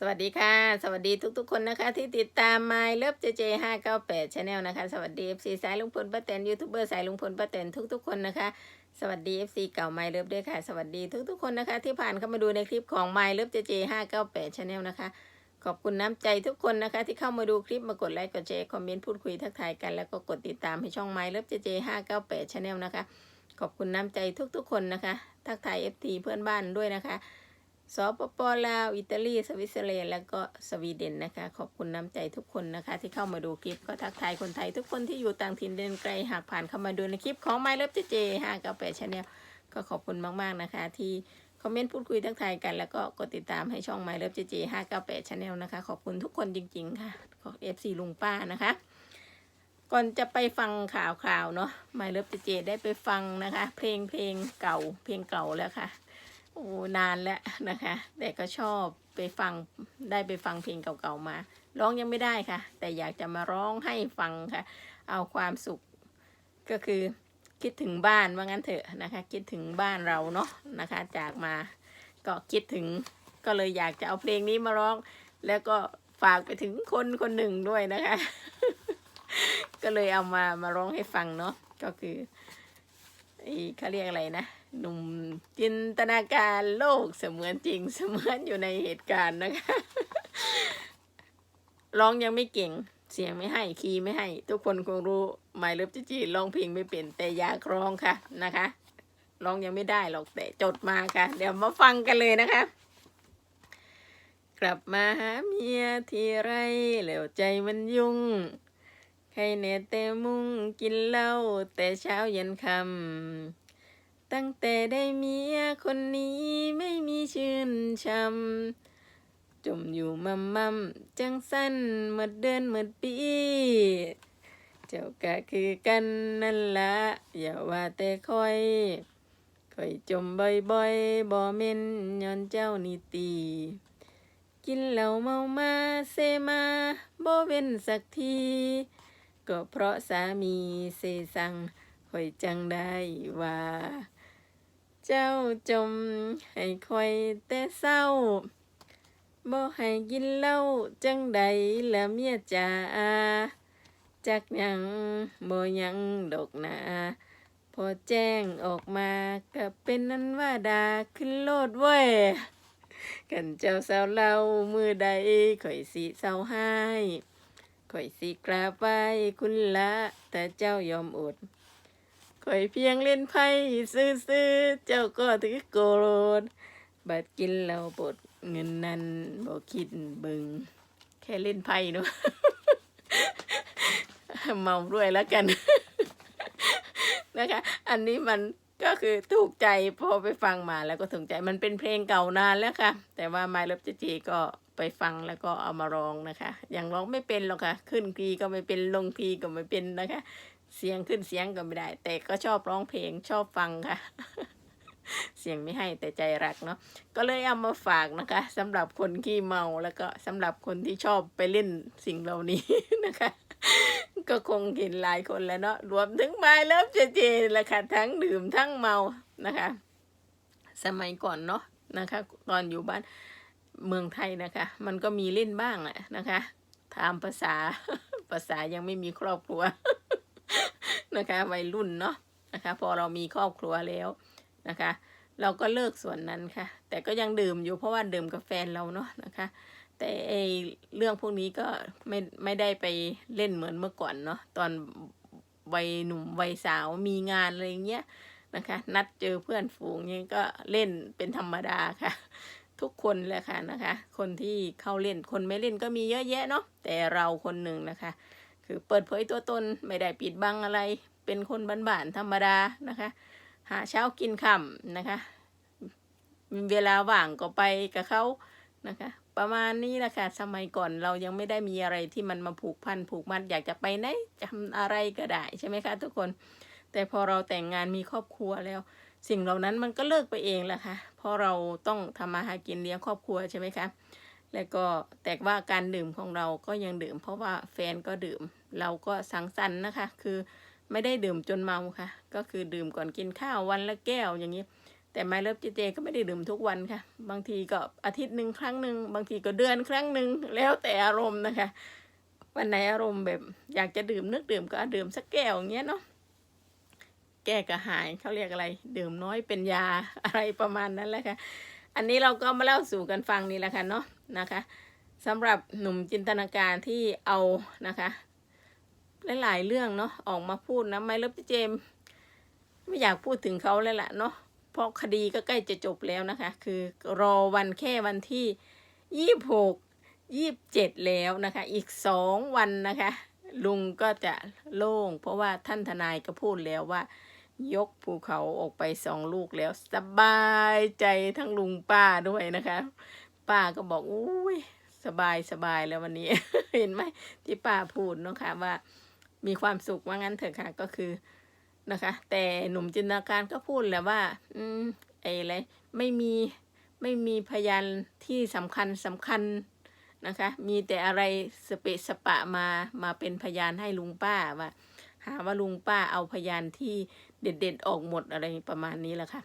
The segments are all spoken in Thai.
สวัสดีค่ะ สวัสดีทุกๆ คนนะคะ ที่ติดตาม My Love JJ 598 Channel นะคะ สวัสดี FC สายลุงพลป้าแตนยูทูบเบอร์สายลุงพลป้าแตนทุกๆ คนนะคะ สวัสดี FC เก่า My Love ด้วยค่ะ สวัสดีทุกๆ คนนะคะ ที่ผ่านเข้ามาดูในคลิปของ My Love JJ 598 Channel นะคะ ขอบคุณน้ำใจทุกคนนะคะ ที่เข้ามาดูคลิปมากดไลค์กดแชร์คอมเมนต์พูดคุยทักทายกันแล้วก็กดติดตามให้ช่อง My Love JJ 598 Channel นะคะ ขอบคุณน้ำใจทุกๆ คนนะคะ ทักทาย FT เพื่อนบ้านด้วยนะคะ สปปลาว อิตาลี สวิตเซอร์แลนด์ แล้วก็สวีเดนนะคะ ขอบคุณน้ำใจทุกคนนะคะ ที่เข้ามาดูคลิป ก็ทักทายคนไทยทุกคนที่อยู่ต่างถิ่นเดินไกล หากผ่านเข้ามาดูในคลิปของ My Love JJ 598 Channel ก็ขอบคุณมาก ๆ นะคะ ที่คอมเมนต์พูดคุยทักทายกัน แล้วก็กดติดตามให้ช่อง My Love JJ 598 Channel นลนะคะ ขอบคุณทุกคนจริง ๆ ค่ะ ขอ FC ลุงป้านะคะ ก่อนจะไปฟังข่าวข่าวๆเนาะ My Love JJ ได้ไปฟังนะคะ เพลงเพลงเก่าเพลงเก่าแล้วค่ะ โอ้นานแล้วนะคะ แต่ก็ชอบไปฟังได้ไปฟังเพลงเก่าๆมา ร้องยังไม่ได้ค่ะ แต่อยากจะมาร้องให้ฟังค่ะ เอาความสุขก็คือคิดถึงบ้านว่างั้นเถอะนะคะ คิดถึงบ้านเราเนาะนะคะ จากมาก็คิดถึงก็เลยอยากจะเอาเพลงนี้มาร้อง แล้วก็ฝากไปถึงคนคนหนึ่งด้วยนะคะ ก็เลยเอามามาร้องให้ฟังเนาะก็คืออ้เขาเรียกอะไรนะ หนุ่มจินตนาการโลกเสมือนจริงเสมือนอยู่ในเหตุการณ์นะคะร้องยังไม่เก่ง เสียงไม่ให้คีย์ไม่ให้ ทุกคนคงรู้หมายเลิฟจีจีร้องเพลงไม่เป็นแต่อยากร้องค่ะนะคะร้องยังไม่ได้หรอกแต่จดมาค่ะ เดี๋ยวมาฟังกันเลยนะคะ กลับมาหาเมียทีไรแล้วใจมันยุ่งใครเนตแต่มุ่งกินเหล้าแต่เช้ายันคำ ตั้งแต่ได้เมียคนนี้ไม่มีชื่นชำจมอยู่มัมมัมจังสั้นหมดเดือนหมดปี เจ้าก็คือกันนั่นละ อย่าว่าแต่คอยคอยจมบ่อยๆบ่เม่นย้อนเจ้านี่ตี กินเหล้าเมามาเซมาบ่เว้นสักที ก็เพราะสามีเซสั่งคอยจังได้ว่า เจ้าจม ให้คอยแต่เศร้าบ่ให้กินเหล้าจังใดละเมียจ๋าจักหยังบ่หยังดอกหนาพอแจ้งออกมาก็เป็นนั้นว่าดาขึ้นโลดเว้ยกันเจ้าสาวเล่ามือใดข่อยสิเศร้าให้ข่อยสิกราบไหว้คุณละ แต่เจ้ายอมอด ข่อยเพียงเล่นไพ่ซื้อๆ เจ้าก็ถือโกรธบัดกินแล้วดเงินนั้นบ่คิดเบิงแค่เล่นไพ่เนาะเมาด้วยแล้วกัน นะคะ อันนี้มันก็คือถูกใจพอไปฟังมาแล้วก็ถูกใจมันเป็นเพลงเก่านานแล้วค่ะ แต่ว่า My Love จจีก็ไปฟังแล้วก็เอามาร้องนะคะยังร้องไม่เป็นหรอกค่ะ ขึ้นคีก็ไม่เป็นลงคีก็ไม่เป็นนะคะ เสียงขึ้นเสียงก็ไม่ได้ แต่ก็ชอบร้องเพลงชอบฟังค่ะ เสียงไม่ให้แต่ใจรักเนาะก็เลยเอามาฝากนะคะสำหรับคนขี้เมาแล้วก็สำหรับคนที่ชอบไปเล่นสิ่งเหล่านี้นะคะ ก็คงเห็นหลายคนแล้วเนาะรวมถึงไม้เลิฟเจเจแหละค่ะทั้งดื่มทั้งเมานะคะ สมัยก่อนเนาะนะคะตอนอยู่บ้านเมืองไทยนะคะ มันก็มีเล่นบ้างแหละนะคะตามภาษาภาษายังไม่มีครอบครัว นะคะวัยรุ่นเนาะนะคะ พอเรามีครอบครัวแล้วนะคะ เราก็เลิกส่วนนั้นค่ะ แต่ก็ยังดื่มอยู่เพราะว่าดื่มกับแฟนเราเนาะนะคะ แต่ไอเรื่องพวกนี้ก็ไม่ไม่ได้ไปเล่นเหมือนเมื่อก่อนเนาะตอนวัยหนุ่มวัยสาวมีงานอะไรเงี้ยนะคะ นัดเจอเพื่อนฝูงเนี้ยก็เล่นเป็นธรรมดาค่ะ ทุกคนแหละค่ะนะคะ คนที่เข้าเล่นคนไม่เล่นก็มีเยอะแยะเนาะแต่เราคนหนึ่งนะคะ คือเปิดเผยตัวตนไม่ได้ปิดบังอะไร เป็นคนบ้านๆธรรมดานะคะ หาเช้ากินค่ำนะคะ เวลาว่างก็ไปกับเขานะคะ ประมาณนี้แหละค่ะสมัยก่อนเรายังไม่ได้มีอะไรที่มันมาผูกพันผูกมัดอยากจะไปไหนจะทำอะไรก็ได้ใช่ไหมคะ ทุกคน แต่พอเราแต่งงานมีครอบครัวแล้ว สิ่งเหล่านั้นมันก็เลิกไปเองแหละค่ะเพราะเราต้องทำมาหากินเลี้ยงครอบครัวใช่ไหมคะแล้วก็แต่ว่าการดื่มของเราก็ยังดื่ม เพราะว่าแฟนก็ดื่ม เราก็สังสรรค์นะคะ คือ ไม่ได้ดื่มจนเมาค่ะ ก็คือดื่มก่อนกินข้าววันละแก้วอย่างนี้ แต่ไมเลิฟเจเจก็ไม่ได้ดื่มทุกวันค่ะ บางทีก็อาทิตย์หนึ่งครั้งหนึ่งบางทีก็เดือนครั้งหนึ่งแล้วแต่อารมณ์นะคะ วันไหนอารมณ์แบบอยากจะดื่มนึกดื่มก็ดื่มสักแก้วอย่างเงี้ยเนาะแก้กระหายเขาเรียกอะไร ดื่มน้อยเป็นยาอะไรประมาณนั้นแหละค่ะอันนี้เราก็มาเล่าสู่กันฟังนี่แหละค่ะเนาะนะคะสำหรับหนุ่มจินตนาการที่เอานะคะ หลายๆเรื่องเนาะออกมาพูดนะไม่เลิฟเจม ไม่อยากพูดถึงเขาแล้วล่ะเนาะเพราะคดีก็ใกล้จะจบแล้วนะคะ คือรอวันแค่วันที่ยี่หกยี่บเจ็ดแล้วนะคะ อีกสองวันนะคะ ลุงก็จะโล่ง เพราะว่าท่านทนายก็พูดแล้วว่า ยกภูเขาออกไปสองลูกแล้ว สบายใจทั้งลุงป้าด้วยนะคะ ป้าก็บอกอุ้ยสบายสบายแล้ววันนี้ เห็นไหมที่ป้าพูดนะคะว่า มีความสุขว่างั้นเถอะค่ะก็คือนะคะ แต่หนุ่มจินตนาการก็พูดแหละว่า อืมไอ้อะไรไม่มีไม่มีพยานที่สำคัญสำคัญนะคะ มีแต่อะไรสเปะสปะมามาเป็นพยานให้ลุงป้าว่า หาว่าลุงป้าเอาพยานที่เด็ดๆออกหมดอะไรประมาณนี้แหละค่ะ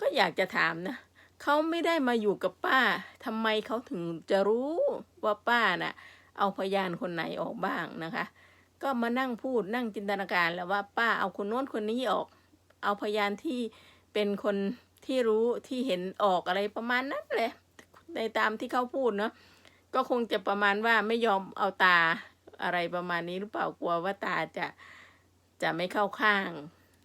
ก็อยากจะถามนะเขาไม่ได้มาอยู่กับป้าทำไมเขาถึงจะรู้ว่าป้าน่ะ เอาพยานคนไหนออกบ้างนะคะ ก็มานั่งพูดนั่งจินตนาการแล้วว่าป้าเอาคนโน้นคนนี้ออก เอาพยานที่เป็นคนที่รู้ที่เห็นออกอะไรประมาณนั้นแหละในตามที่เขาพูดเนาะก็คงจะประมาณว่าไม่ยอมเอาตาอะไรประมาณนี้หรือเปล่ากลัวว่าตาจะจะไม่เข้าข้าง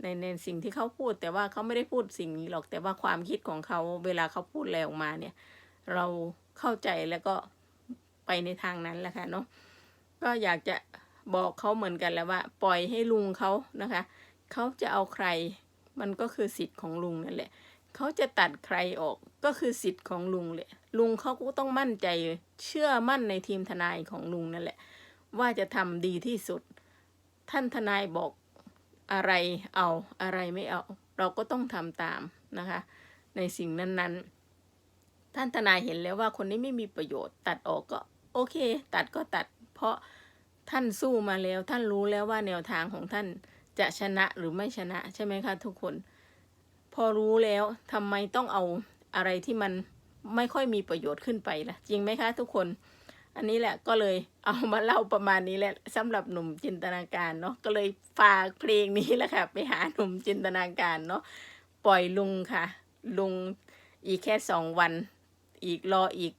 ในในสิ่งที่เขาพูด แต่ว่าเขาไม่ได้พูดสิ่งนี้หรอกแต่ว่าความคิดของเขาเวลาเขาพูดอะไรออกมาเนี่ย เราเข้าใจแล้วก็ไปในทางนั้นแหละค่ะเนาะก็อยากจะ บอกเขาเหมือนกันแล้วว่า ปล่อยให้ลุงเขานะคะ เขาจะเอาใคร มันก็คือสิทธิ์ของลุงนั่นแหละ เขาจะตัดใครออกก็คือสิทธิ์ของลุงแหละ ลุงเขาก็ต้องมั่นใจเชื่อมั่นในทีมทนายของลุงนั่นแหละ ว่าจะทำดีที่สุด ท่านทนายบอกอะไรเอาอะไรไม่เอา เราก็ต้องทำตามนะคะ ในสิ่งนั้นๆ ท่านทนายเห็นแล้วว่าคนนี้ไม่มีประโยชน์ ตัดออกก็โอเค ตัดก็ตัดเพราะ ท่านสู้มาแล้ว ท่านรู้แล้วว่าแนวทางของท่านจะชนะหรือไม่ชนะใช่ไหมคะทุกคน พอรู้แล้วทำไมต้องเอาอะไรที่มันไม่ค่อยมีประโยชน์ขึ้นไปล่ะ จริงไหมคะทุกคน อันนี้แหละก็เลยเอามาเล่าประมาณนี้แหละสำหรับหนุ่มจินตนาการเนาะก็เลยฝากเพลงนี้แหละค่ะ ไปหาหนุ่มจินตนาการเนาะปล่อยลุงค่ะ ลุงอีกแค่สองวัน อีกรออีก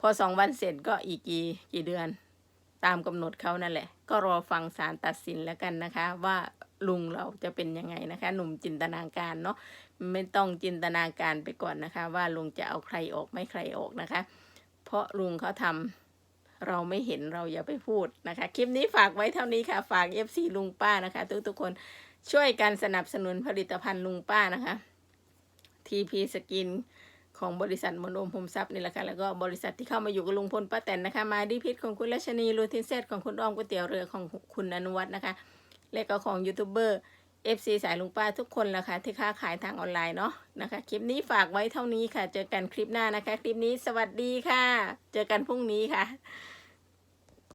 พอสองวันเสร็จก็อีกกี่กี่เดือน ตามกำหนดเขานั่นแหละ ก็รอฟังศาลตัดสินแล้วกันนะคะ ว่าลุงเราจะเป็นยังไงนะคะ หนุ่มจินตนาการเนาะไม่ต้องจินตนาการไปก่อนนะคะ ว่าลุงจะเอาใครออกไม่ใครออกนะคะ เพราะลุงเขาทำเราไม่เห็นเราอย่าไปพูดนะคะ คลิปนี้ฝากไว้เท่านี้ค่ะ ฝาก FC ลุงป้านะคะ ทุกทุกๆคนช่วยกันสนับสนุนผลิตภัณฑ์ลุงป้านะคะ TP สกิน ของบริษัทมนโอมพมทรัพย์นี่แหละค่ะแล้วก็บริษัทที่เข้ามาอยู่กับลุงพลป้าแตนนะคะ มาดีพิษของคุณรัชนีรูทินเซตของคุณอ้อมก๋วยเตี๋ยวเรือของคุณอนุวัฒน์นะคะและก็ของยูทูบเบอร์ FC สายลุงป้าทุกคนแหละค่ะที่ค้าขายทางออนไลน์เนาะนะคะ คลิปนี้ฝากไว้เท่านี้ค่ะ เจอกันคลิปหน้านะคะ คลิปนี้สวัสดีค่ะ เจอกันพรุ่งนี้ค่ะ